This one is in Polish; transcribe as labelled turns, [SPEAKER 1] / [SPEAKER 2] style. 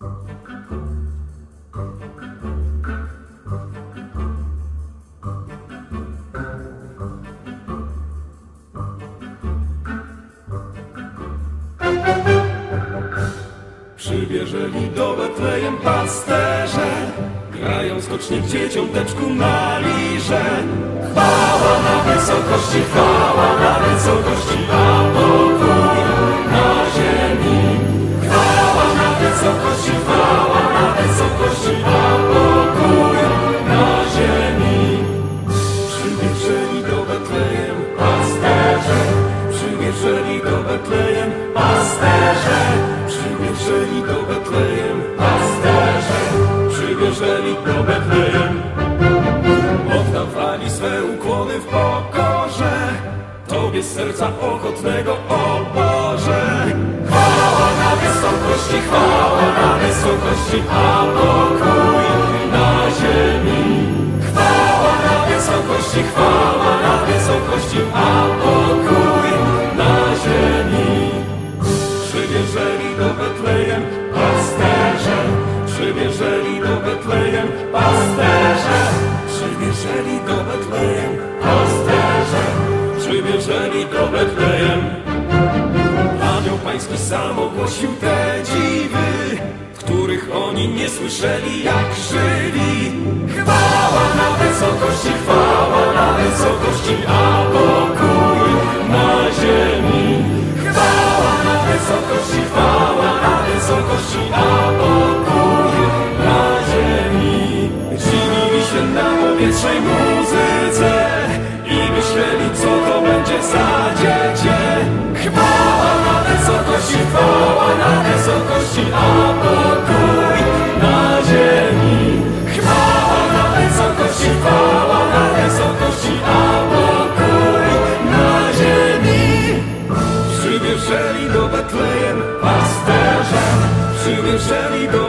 [SPEAKER 1] Przybierzeli do Betlejem pasterze Grają skocznie w dzieciąteczku na lirze Chwała na wysokości, chwała na wysokości Betlejem pasterze. Przybierzeli do Betlejem pasterze. Przybierzeli do Betlejem. Oddawali swe ukłony w pokorze. Tobie serca ochotnego, o Boże. Chwała na wysokości, chwała na wysokości A pokój na ziemi. Chwała na wysokości, chwała na wysokości A pokój Przybierzeli do Betlejem pasterze. Przybierzeli do Betlejem pasterze. Przybierzeli do Betlejem pasterze. Przybierzeli do Betlejem. Anioł pański sam ogłosił te dziwy których oni nie słyszeli jak żyli powietrznej muzyce I myśleli co to będzie za dziecię. Chwała na wysokości, chwała na wysokości A pokój na ziemi. Chwała na wysokości, chwała na wysokości A pokój na ziemi. Przybierzeli do Betlejem pasterze Przybierzeli do